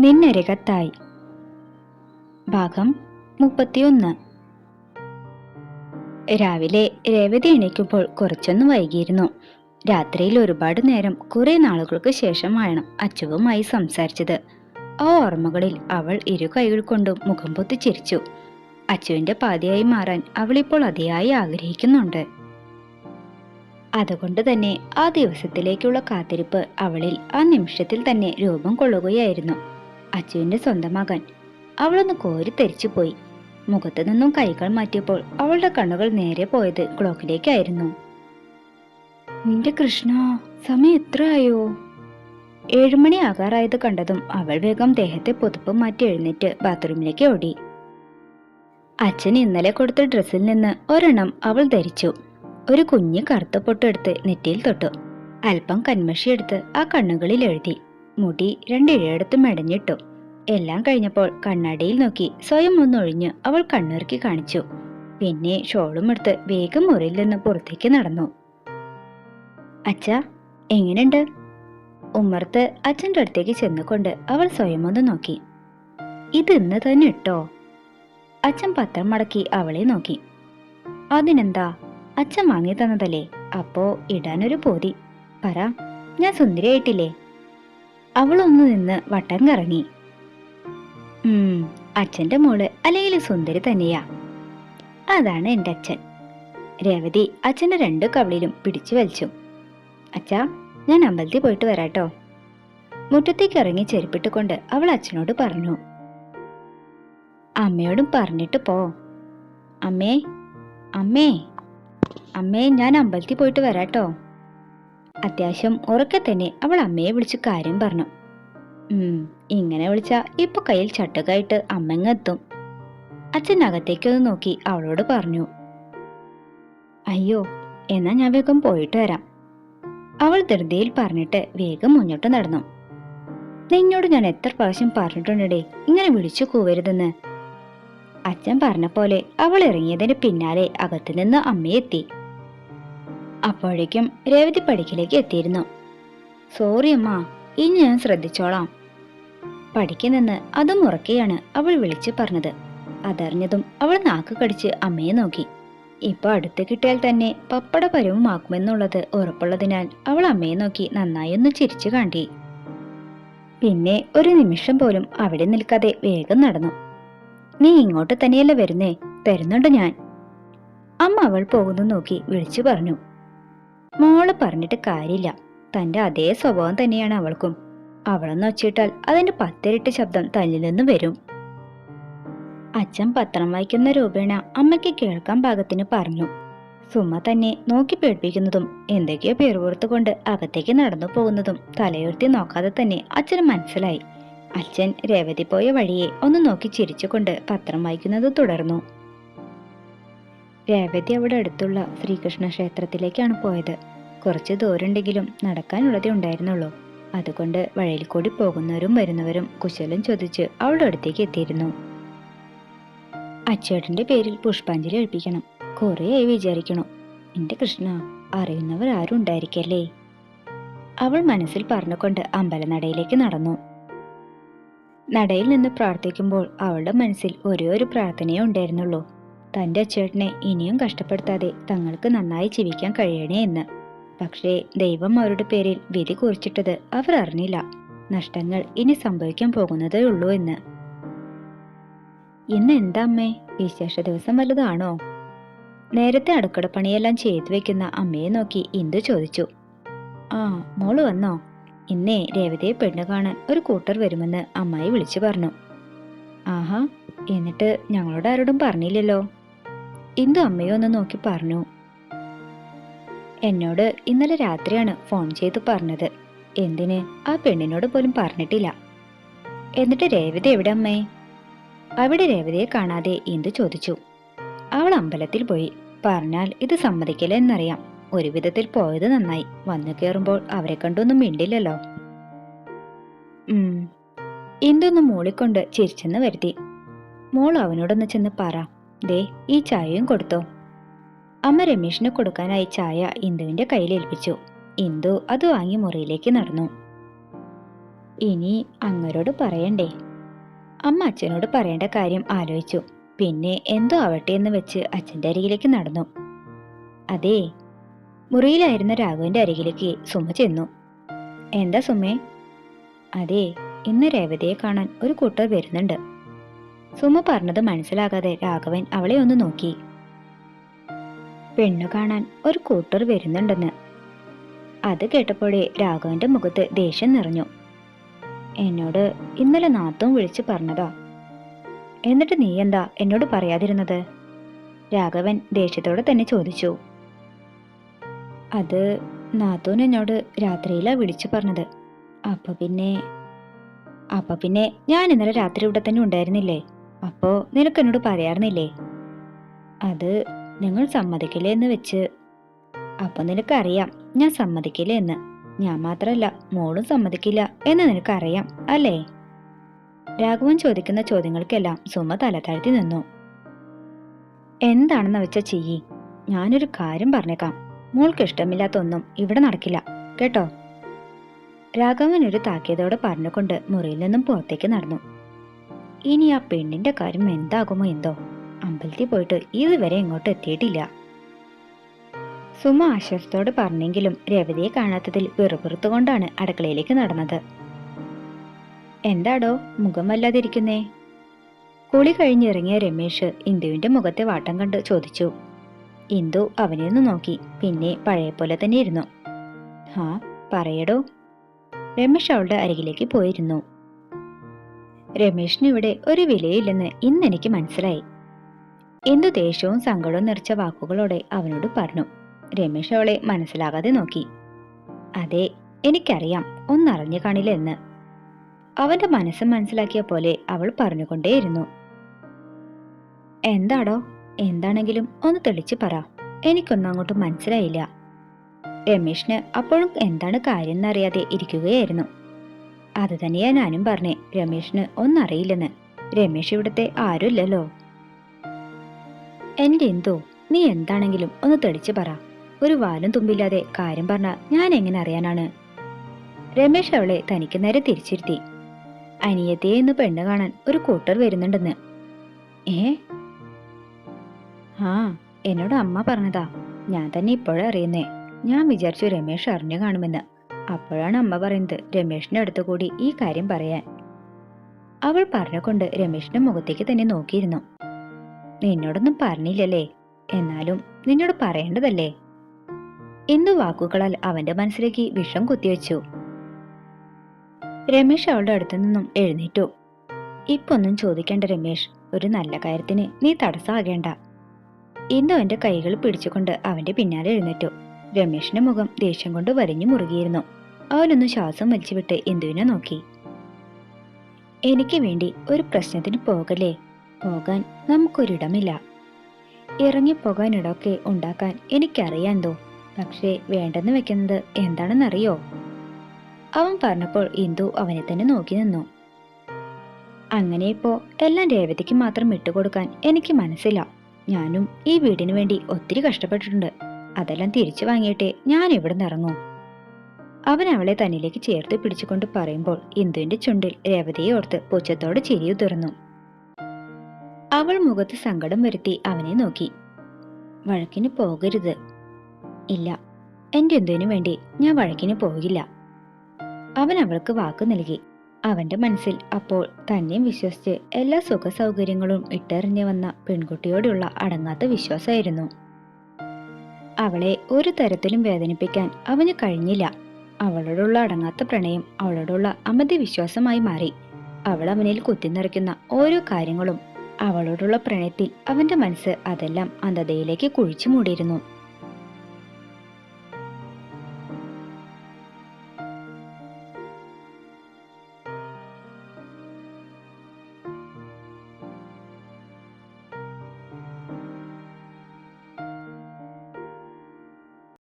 നിന്നരികത്തായി. ഭാഗം മുപ്പത്തിയൊന്ന്. രാവിലെ രേവതി എണീക്കുമ്പോൾ കുറച്ചൊന്ന് വൈകിയിരുന്നു. രാത്രിയിൽ ഒരുപാട് നേരം കുറെ നാളുകൾക്ക് ശേഷമാണ് അച്ചുവുമായി സംസാരിച്ചത്. ആ ഓർമ്മകളിൽ അവൾ ഇരു കൈകൾ കൊണ്ടും മുഖം പൊത്തി ചിരിച്ചു. അച്ചുവിന്റെ പാതിയായി മാറാൻ അവളിപ്പോൾ അതിയായി ആഗ്രഹിക്കുന്നുണ്ട്. അതുകൊണ്ട് തന്നെ ആ ദിവസത്തിലേക്കുള്ള കാത്തിരിപ്പ് അവളിൽ ആ നിമിഷത്തിൽ തന്നെ രൂപം കൊള്ളുകയായിരുന്നു. അച്ചുവിന്റെ സ്വന്തം മകൻ. അവളൊന്ന് കോരി തെരിച്ചു പോയി. മുഖത്തു നിന്നും കൈകൾ മാറ്റിയപ്പോൾ അവളുടെ കണ്ണുകൾ നേരെ പോയത് ക്ലോക്കിലേക്കായിരുന്നു. നിന്റെ കൃഷ്ണ സമയം എത്രയായോ? ഏഴുമണി ആകാറായത് കണ്ടതും അവൾ വേഗം ദേഹത്തെ പുതുപ്പ് മാറ്റി എഴുന്നേറ്റ് ബാത്റൂമിലേക്ക് ഓടി. അച്ഛൻ ഇന്നലെ കൊടുത്ത ഡ്രസ്സിൽ നിന്ന് ഒരെണ്ണം അവൾ ധരിച്ചു. ഒരു കുഞ്ഞ് കറുത്ത പൊട്ടെടുത്ത് നെറ്റിയിൽ തൊട്ടു. അല്പം കന്മഷി എടുത്ത് ആ കണ്ണുകളിൽ എഴുതി. മുടി രണ്ടിഴയിടത്തും മെടഞ്ഞിട്ടു. എല്ലാം കഴിഞ്ഞപ്പോൾ കണ്ണാടിയിൽ നോക്കി സ്വയം ഒന്നൊഴിഞ്ഞ് അവൾ കണ്ണുറുക്കി കാണിച്ചു. പിന്നെ ഷോളും എടുത്ത് വേഗം മുറിയിൽ നിന്ന് പുറത്തേക്ക് നടന്നു. അച്ഛ എങ്ങനെയുണ്ട് ഉമ്മർത്ത് അച്ഛന്റെ അടുത്തേക്ക് ചെന്നുകൊണ്ട് അവൾ സ്വയം ഒന്ന് നോക്കി. ഇത് ഇന്ന് തന്നെ ഇട്ടോ? അച്ഛൻ പത്രം മടക്കി അവളെ നോക്കി. അതിനെന്താ? അച്ഛൻ വാങ്ങി തന്നതല്ലേ? അപ്പോ ഇടാനൊരു പോതി. പറ ഞാൻ സുന്ദരിയായിട്ടില്ലേ? അവളൊന്ന് നിന്ന് വട്ടം കറങ്ങി. ഉം അച്ഛന്റെ മോൾ അല്ലെങ്കിൽ സുന്ദരി തന്നെയാ. അതാണ് എന്റെ അച്ഛൻ. രേവതി അച്ഛന്റെ രണ്ട് കവളിലും പിടിച്ചു വലിച്ചു. അച്ഛാ ഞാൻ അമ്പലത്തിൽ പോയിട്ട് വരാട്ടോ. മുറ്റത്തേക്ക് ഇറങ്ങി ചെരുപ്പിട്ടുകൊണ്ട് അവൾ അച്ഛനോട് പറഞ്ഞു. അമ്മയോടും പറഞ്ഞിട്ട് പോ. അമ്മേ അമ്മേ അമ്മേ ഞാൻ അമ്പലത്തിൽ പോയിട്ട് വരാട്ടോ. അത്യാവശ്യം ഉറക്കെ തന്നെ അവൾ അമ്മയെ വിളിച്ച് കാര്യം പറഞ്ഞു. ഇങ്ങനെ വിളിച്ച ഇപ്പൊ കയ്യിൽ ചട്ടുകായിട്ട് അമ്മങ്ങെത്തും. അച്ഛൻ അകത്തേക്കൊന്ന് നോക്കി അവളോട് പറഞ്ഞു. അയ്യോ എന്നാ ഞാൻ വേഗം പോയിട്ട് വരാം. അവൾ ധൃതിയിൽ പറഞ്ഞിട്ട് വേഗം മുന്നോട്ട് നടന്നു. നിന്നോട് ഞാൻ എത്ര പ്രാവശ്യം പറഞ്ഞിട്ടുണ്ടേ ഇങ്ങനെ വിളിച്ചു കൂവരുതെന്ന്. അച്ഛൻ പറഞ്ഞ പോലെ അവൾ ഇറങ്ങിയതിന് പിന്നാലെ അകത്തുനിന്ന് അമ്മയെത്തി. അപ്പോഴേക്കും രേവതി പടിക്കലേക്ക് എത്തിയിരുന്നു. സോറി അമ്മ ഇനി ഞാൻ ശ്രദ്ധിച്ചോളാം. പടിക്ക് നിന്ന് അതും ഉറക്കെയാണ് അവൾ വിളിച്ചു പറഞ്ഞത്. അതറിഞ്ഞതും അവൾ നാക്ക് കടിച്ച് അമ്മയെ നോക്കി. ഇപ്പൊ അടുത്ത് കിട്ടിയാൽ തന്നെ പപ്പട പരുവമാക്കുമെന്നുള്ളത് ഉറപ്പുള്ളതിനാൽ അവൾ അമ്മയെ നോക്കി നന്നായി ഒന്ന് ചിരിച്ചു കാണ്ടി പിന്നെ ഒരു നിമിഷം പോലും അവിടെ നിൽക്കാതെ വേഗം നടന്നു. നീ ഇങ്ങോട്ട് തന്നെയല്ല വരുന്നേ? തരുന്നുണ്ട് ഞാൻ. അമ്മ അവൾ പോകുന്നു നോക്കി വിളിച്ചു പറഞ്ഞു. മോൾ പറഞ്ഞിട്ട് കാര്യമില്ല. തന്റെ അതേ സ്വഭാവം തന്നെയാണ് അവൾക്കും. അവളെന്ന് വച്ചിട്ടാൽ അതിന്റെ പത്തിരട്ടി ശബ്ദം തന്നിൽ നിന്ന് വരും. അച്ഛൻ പത്രം വായിക്കുന്ന രൂപേണ അമ്മയ്ക്ക് കേൾക്കാൻ പാകത്തിന് പറഞ്ഞു. സുമ തന്നെ നോക്കി പേടിപ്പിക്കുന്നതും എന്തൊക്കെയോ പേർപുറത്തുകൊണ്ട് അകത്തേക്ക് നടന്നു പോകുന്നതും തലയുയർത്തി നോക്കാതെ തന്നെ അച്ഛന് മനസ്സിലായി. അച്ഛൻ രേവതി പോയ വഴിയെ ഒന്ന് നോക്കി ചിരിച്ചുകൊണ്ട് പത്രം വായിക്കുന്നത് തുടർന്നു. രേവതി അവിടെ അടുത്തുള്ള ശ്രീകൃഷ്ണ ക്ഷേത്രത്തിലേക്കാണ് പോയത്. കുറച്ച് ദൂരമുണ്ടെങ്കിലും നടക്കാനുള്ളതേ ഉണ്ടായിരുന്നുള്ളൂ. അതുകൊണ്ട് വഴിയിൽ കൂടി പോകുന്നവരും വരുന്നവരും കുശലം ചോദിച്ച് അവളുടെ അടുത്തേക്ക് എത്തിയിരുന്നു. അച്ചേട്ടന്റെ പേരിൽ പുഷ്പാഞ്ജലി കഴിപ്പിക്കണം കുറേയായി വിചാരിക്കണു. എന്റെ കൃഷ്ണ അറിയുന്നവർ ആരും ഉണ്ടായിരിക്കല്ലേ? അവൾ മനസ്സിൽ പറഞ്ഞുകൊണ്ട് അമ്പലനടയിലേക്ക് നടന്നു. നടയിൽ നിന്ന് പ്രാർത്ഥിക്കുമ്പോൾ അവളുടെ മനസ്സിൽ ഒരേ ഒരു പ്രാർത്ഥനയേ ഉണ്ടായിരുന്നുള്ളൂ. തന്റെ അച്ചേട്ടനെ ഇനിയും കഷ്ടപ്പെടുത്താതെ തങ്ങൾക്ക് നന്നായി ജീവിക്കാൻ കഴിയണേ എന്ന്. പക്ഷേ ദൈവം അവരുടെ പേരിൽ വിധി കുറിച്ചിട്ടത് അവർ അറിഞ്ഞില്ല. നഷ്ടങ്ങൾ ഇനി സംഭവിക്കാൻ പോകുന്നതേ ഉള്ളൂ എന്ന്. ഇന്ന് എന്താ അമ്മേ? വിശേഷ ദിവസം വലുതാണോ? നേരത്തെ അടുക്കളപ്പണിയെല്ലാം ചെയ്തു വെക്കുന്ന അമ്മയെ നോക്കി ഇന്ദു ചോദിച്ചു. ആ മോൾ വന്നോ? ഇന്നേ രേവതിയെ പെണ്ണ് കാണാൻ ഒരു കൂട്ടർ വരുമെന്ന് അമ്മായി വിളിച്ചു പറഞ്ഞു. ആഹാ എന്നിട്ട് ഞങ്ങളോട് ആരോടും പറഞ്ഞില്ലല്ലോ. ഇന്ദു അമ്മയെ ഒന്ന് നോക്കി പറഞ്ഞു. എന്നോട് ഇന്നലെ രാത്രിയാണ് ഫോൺ ചെയ്ത് പറഞ്ഞത്. എന്തിന്? ആ പെണ്ണിനോട് പോലും പറഞ്ഞിട്ടില്ല. എന്നിട്ട് രേവതി എവിടെ അമ്മേ? അവിടെ രേവതിയെ കാണാതെ ഇന്ദു ചോദിച്ചു? അവൾ അമ്പലത്തിൽ പോയി. പറഞ്ഞാൽ ഇത് സമ്മതിക്കില്ല എന്നറിയാം. ഒരു വിധത്തിൽ പോയത് നന്നായി. വന്നു കയറുമ്പോൾ അവരെ കണ്ടൊന്നും മിണ്ടില്ലല്ലോ. ഉം. ഇന്ദൊന്ന് മൂളിക്കൊണ്ട് ചിരിച്ചെന്ന് വരുത്തി. മോൾ അവനോടൊന്ന് ചെന്ന് പറ. ദേ ഈ ചായയും കൊടുത്തോ. അമ്മ രമേശിന് കൊടുക്കാനായി ചായ ഇന്ദുവിന്റെ കയ്യിൽ ഏൽപ്പിച്ചു. ഇന്ദു അത് വാങ്ങി മുറിയിലേക്ക് നടന്നു. ഇനി അങ്ങരോട് പറയണ്ടേ? അമ്മ അച്ഛനോട് പറയേണ്ട കാര്യം ആലോചിച്ചു. പിന്നെ എന്തോ ആവട്ടെ എന്ന് വെച്ച് അച്ഛന്റെ അരികിലേക്ക് നടന്നു. അതെ മുറിയിലായിരുന്ന രാഘുവിന്റെ അരികിലേക്ക് സുമ ചെന്നു. എന്താ സുമേ? അതെ ഇന്ന് രേവതിയെ കാണാൻ ഒരു കൂട്ടർ വരുന്നുണ്ട്. സുമ പറഞ്ഞത് മനസ്സിലാകാതെ രാഘവൻ അവളെ ഒന്ന് നോക്കി. പെണ്ണു കാണാൻ ഒരു കൂട്ടർ വരുന്നുണ്ടെന്ന്. അത് കേട്ടപ്പോഴേ രാഘവന്റെ മുഖത്ത് ദേഷ്യം നിറഞ്ഞു. എന്നോട് ഇന്നലെ നാത്തും വിളിച്ചു പറഞ്ഞതാ. എന്നിട്ട് നീ എന്താ എന്നോട് പറയാതിരുന്നത്? രാഘവൻ ദേഷ്യത്തോടെ തന്നെ ചോദിച്ചു. അത് നാത്തൂൻ എന്നോട് രാത്രിയിലാ വിളിച്ചു പറഞ്ഞത്. അപ്പൊ പിന്നെ അപ്പൊ പിന്നെ ഞാൻ ഇന്നലെ രാത്രി ഇവിടെ തന്നെ ഉണ്ടായിരുന്നില്ലേ? അപ്പോ നിനക്ക് എന്നോട് പറയാറുന്നില്ലേ? അത് നിങ്ങൾ സമ്മതിക്കില്ല എന്ന് വെച്ച്. അപ്പൊ നിനക്കറിയാം ഞാൻ സമ്മതിക്കില്ല എന്ന്. ഞാൻ മാത്രല്ല മോളും സമ്മതിക്കില്ല എന്ന് നിനക്കറിയാം അല്ലേ? രാഘവൻ ചോദിക്കുന്ന ചോദ്യങ്ങൾക്കെല്ലാം സുമ തലതാഴ്ത്തി നിന്നു. എന്താണെന്ന് വെച്ച ചെയ്യി. ഞാനൊരു കാര്യം പറഞ്ഞേക്കാം. മോൾക്ക് ഇഷ്ടമില്ലാത്ത ഒന്നും ഇവിടെ നടക്കില്ല കേട്ടോ? രാഘവൻ ഒരു താക്കിയതോടെ പറഞ്ഞുകൊണ്ട് മുറിയിൽ നിന്നും പുറത്തേക്ക് നടന്നു. ഇനി ആ പെണ്ണിന്റെ കാര്യം എന്താകുമോ എന്തോ? അമ്പലത്തിൽ പോയിട്ട് ഇതുവരെ ഇങ്ങോട്ട് എത്തിയിട്ടില്ല. സുമ ആശ്വാസത്തോട് പറഞ്ഞെങ്കിലും രവതിയെ കാണാത്തതിൽ വെറുപുറത്തുകൊണ്ടാണ് അടുക്കളയിലേക്ക് നടന്നത്. എന്താടോ മുഖം വല്ലാതിരിക്കുന്നേ? കുളി കഴിഞ്ഞിറങ്ങിയ രമേശ് ഇന്ദുവിന്റെ മുഖത്തെ വാട്ടം കണ്ട് ചോദിച്ചു. ഇന്ദു അവനെ ഒന്ന് നോക്കി പിന്നെ പഴയ പോലെ തന്നെ ഇരുന്നു. ആ പറയടോ. രമേശ് അവളുടെ അരികിലേക്ക് പോയിരുന്നു. രമേശിന് ഇവിടെ ഒരു വിലയില്ലെന്ന് ഇന്നെനിക്ക് മനസ്സിലായി. എന്തു ദേഷ്യവും സങ്കടവും നിറച്ച വാക്കുകളോടെ അവനോട് പറഞ്ഞു. രമേഷ് അവളെ മനസ്സിലാകാതെ നോക്കി. അതെ എനിക്കറിയാം ഒന്നറിഞ്ഞു കാണില്ല എന്ന് അവന്റെ മനസ്സ് മനസ്സിലാക്കിയ പോലെ അവൾ പറഞ്ഞുകൊണ്ടേയിരുന്നു. എന്താടോ എന്താണെങ്കിലും ഒന്ന് തെളിച്ചു പറ. എനിക്കൊന്നും അങ്ങോട്ട് മനസ്സിലായില്ല. രമേഷിന് അപ്പോഴും എന്താണ് കാര്യം എന്നറിയാതെ ഇരിക്കുകയായിരുന്നു. അത് തന്നെയാ ഞാനും പറഞ്ഞേ. രമേഷിന് ഒന്നറിയില്ലെന്ന്. രമേഷ് ഇവിടുത്തെ ആരുമില്ലല്ലോ. എന്റെ എന്തോ നീ എന്താണെങ്കിലും ഒന്ന് തെളിച്ചു പറ. ഒരു വാലും തുമ്പില്ലാതെ കാര്യം പറഞ്ഞ ഞാൻ എങ്ങനെ അറിയാനാണ്? രമേഷ് അവളെ തനിക്ക് നേരെ തിരിച്ചിരുത്തി. അനിയത്തിയെ ഇന്ന് പെണ്ണ് കാണാൻ ഒരു കൂട്ടർ വരുന്നുണ്ടെന്ന്. ഏ? ആ എന്നോട് അമ്മ പറഞ്ഞതാ. ഞാൻ തന്നെ ഇപ്പോഴേ അറിയുന്നേ. ഞാൻ വിചാരിച്ചു രമേഷ് അറിഞ്ഞു കാണുമെന്ന്. അപ്പോഴാണ് അമ്മ പറയുന്നത് രമേഷിന്റെ അടുത്ത് കൂടി ഈ കാര്യം പറയാൻ. അവൾ പറഞ്ഞുകൊണ്ട് രമേഷിന്റെ മുഖത്തേക്ക് തന്നെ നോക്കിയിരുന്നു. നിന്നോടൊന്നും പറഞ്ഞില്ലല്ലേ? എന്നാലും നിന്നോട് പറയേണ്ടതല്ലേ? എന്തു വാക്കുകളാൽ അവന്റെ മനസ്സിലേക്ക് വിഷം കുത്തിവെച്ചു. രമേശ് അവളുടെ അടുത്തു നിന്നും എഴുന്നേറ്റു. ഇപ്പൊന്നും ചോദിക്കേണ്ട രമേശ് ഒരു നല്ല കാര്യത്തിന് നീ തടസ്സമാകേണ്ട. ഇന്ന് അവന്റെ കൈകൾ പിടിച്ചുകൊണ്ട് അവന്റെ പിന്നാലെ എഴുന്നേറ്റു. രമേശിന്റെ മുഖം ദേഷ്യം കൊണ്ട് വരിഞ്ഞു മുറുകിയിരുന്നു. അവനൊന്ന് ശ്വാസം വലിച്ചുവിട്ട് ഇന്ദുവിനെ നോക്കി. എനിക്ക് വേണ്ടി ഒരു പ്രശ്നത്തിന് പോകലേ പോകാൻ നമുക്കൊരിടമില്ല. ഇറങ്ങിപ്പോകാനിടമൊക്കെ ഉണ്ടാക്കാൻ എനിക്കറിയാന്തോ പക്ഷേ വേണ്ടെന്ന് വെക്കുന്നത് എന്താണെന്നറിയോ? അവൻ പറഞ്ഞപ്പോൾ ഇന്ദു അവനെ തന്നെ നോക്കി നിന്നു. അങ്ങനെ എല്ലാം രേവതിക്ക് മാത്രം വിട്ടുകൊടുക്കാൻ എനിക്ക് മനസ്സില്ല. ഞാനും ഈ വീടിനു വേണ്ടി ഒത്തിരി കഷ്ടപ്പെട്ടിട്ടുണ്ട്. അതെല്ലാം തിരിച്ചു വാങ്ങിയിട്ടേ ഞാൻ ഇവിടെ നിന്ന് ഇറങ്ങൂ? അവൻ അവളെ തന്നിലേക്ക് ചേർത്ത് പിടിച്ചുകൊണ്ട് പറയുമ്പോൾ ഇന്ദുവിന്റെ ചുണ്ടിൽ രേവതിയെ ഓർത്ത് പൂച്ചത്തോട് ചിരിയു തുറന്നു. അവൾ മുഖത്ത് സങ്കടം വരുത്തി അവനെ നോക്കി. വഴക്കിന് പോകരുത്. ഇല്ല എന്റെ എന്തിനു വേണ്ടി ഞാൻ വഴക്കിന് പോകില്ല. അവൻ അവൾക്ക് വാക്ക് നൽകി. അവന്റെ മനസ്സിൽ അപ്പോൾ തന്നെയും വിശ്വസിച്ച് എല്ലാ സുഖ സൗകര്യങ്ങളും ഇട്ടെറിഞ്ഞു വന്ന പെൺകുട്ടിയോടുള്ള അടങ്ങാത്ത വിശ്വാസമായിരുന്നു. അവളെ ഒരു തരത്തിലും വേദനിപ്പിക്കാൻ അവന് കഴിഞ്ഞില്ല. അവളോടുള്ള അടങ്ങാത്ത പ്രണയം അവളോടുള്ള അമിതി വിശ്വാസമായി മാറി. അവൾ അവനിൽ കുത്തിനിറയ്ക്കുന്ന ഓരോ കാര്യങ്ങളും അവളോടുള്ള പ്രണയത്തിൽ അവന്റെ മനസ്സ് അതെല്ലാം അന്ധതയിലേക്ക് കുഴിച്ചു മൂടിയിരുന്നു.